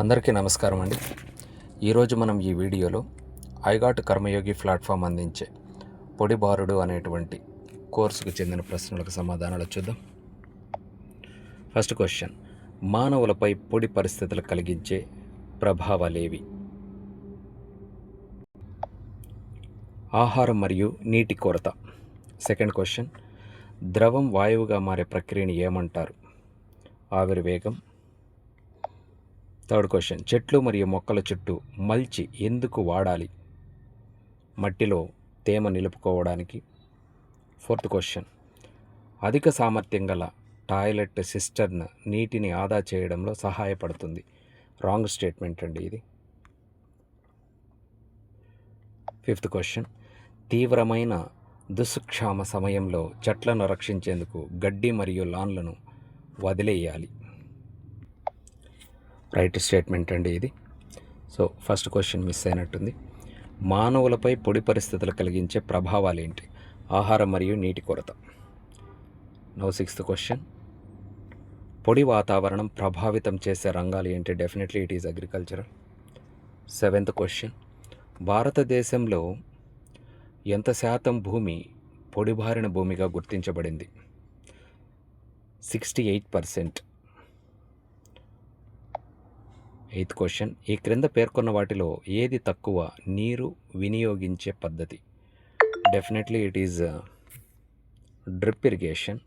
అందరికీ నమస్కారం అండి. ఈరోజు మనం ఈ వీడియోలో ఐగాట్ కర్మయోగి ప్లాట్ఫామ్ అందించే పొడిబారుడు అనేటువంటి కోర్సుకు చెందిన ప్రశ్నలకు సమాధానాలు చూద్దాం. ఫస్ట్ క్వశ్చన్ మానవులపై పొడి పరిస్థితులు కలిగించే ప్రభావాలేవి? ఆహారం మరియు నీటి కొరత. సెకండ్ క్వశ్చన్ ద్రవం వాయువుగా మారే ప్రక్రియని ఏమంటారు? ఆవిరి వేగం థర్డ్ క్వశ్చన్. చెట్లు మరియు మొక్కల చుట్టూ మల్చి ఎందుకు వాడాలి? మట్టిలో తేమ నిలుపుకోవడానికి. Fourth question. అధిక సామర్థ్యం గల టాయిలెట్ సిస్టర్న్ నీటిని ఆదా చేయడంలో సహాయపడుతుంది. రాంగ్ స్టేట్మెంట్ అండి ఇది. Fifth question. తీవ్రమైన దుష్క్షామ సమయంలో చెట్లను రక్షించేందుకు గడ్డి మరియు లాన్లను వదిలేయాలి. రైట్ స్టేట్మెంట్ అండి ఇది. సో ఫస్ట్ క్వశ్చన్ మిస్ అయినట్టుంది. మానవులపై పొడి పరిస్థితులు కలిగించే ప్రభావాలు ఏంటి ఆహారం మరియు నీటి కొరత. No sixth question. పొడి వాతావరణం ప్రభావితం చేసే రంగాలు ఏంటి? Definitely it is agricultural seventh question భారతదేశంలో ఎంత శాతం భూమి పొడిబారిన భూమిగా గుర్తించబడింది? Sixty eight percent eighth question. ఈ క్రింద పేర్కొన్న వాటిలో ఏది తక్కువ నీరు వినియోగించే పద్ధతి? Definitely it is drip irrigation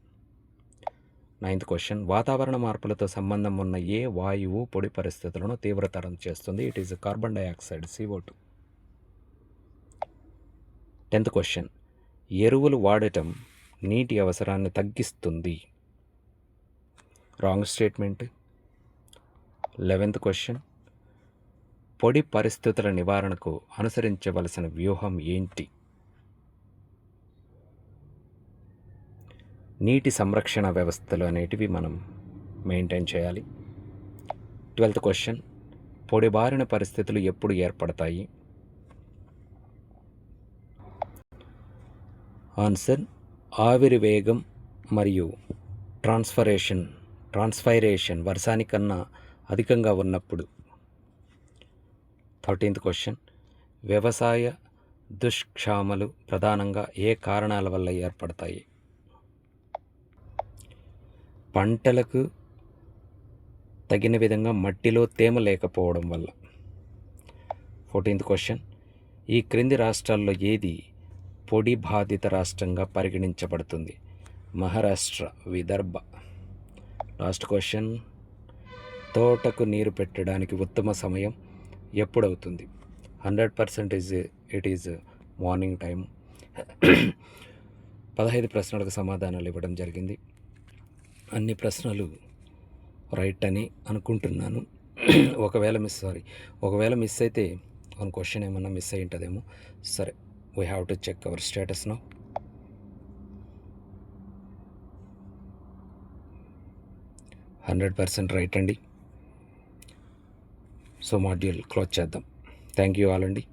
ninth question వాతావరణ మార్పులతో సంబంధం ఉన్న ఏ వాయువు పొడి పరిస్థితులను తీవ్రతరం చేస్తుంది? It is carbon dioxide CO two tenth question ఎరువులు వాడటం నీటి అవసరాన్ని తగ్గిస్తుంది. Wrong statement eleventh question. పొడి పరిస్థితుల నివారణకు అనుసరించవలసిన వ్యూహం ఏంటి? నీటి సంరక్షణ వ్యవస్థలు అనేటివి మనం మెయింటైన్ చేయాలి. Twelfth question. పొడిబారిన పరిస్థితులు ఎప్పుడు ఏర్పడతాయి? ఆన్సర్. ఆవిరి వేగం మరియు ట్రాన్స్ఫరేషన్ ట్రాన్స్ఫైరేషన్ వర్షానికన్నా అధికంగా ఉన్నప్పుడు. Thirteenth question. వ్యవసాయ దుష్క్షామలు ప్రధానంగా ఏ కారణాల వల్ల ఏర్పడతాయి? పంటలకు తగిన విధంగా మట్టిలో తేమ లేకపోవడం వల్ల. Fourteenth question. ఈ క్రింది రాష్ట్రాల్లో ఏది పొడి బాధిత రాష్ట్రంగా పరిగణించబడుతుంది? మహారాష్ట్ర విదర్భ. Last question. తోటకు నీరు పెట్టడానికి ఉత్తమ సమయం ఎప్పుడవుతుంది? Hundred percent is it is morning time పదహైదు ప్రశ్నలకు సమాధానాలు ఇవ్వడం జరిగింది. అన్ని ప్రశ్నలు రైట్ అని అనుకుంటున్నాను. ఒకవేళ మిస్ సారీ ఒకవేళ మిస్ అయితే వన్ క్వశ్చన్ ఏమన్నా మిస్ అయి ఉంటుందేమో. సరే we have to check our status no hundred percent right అండి. సో మాడ్యూల్ క్లోజ్ చేద్దాం. థ్యాంక్ యూ ఆల్ అండి.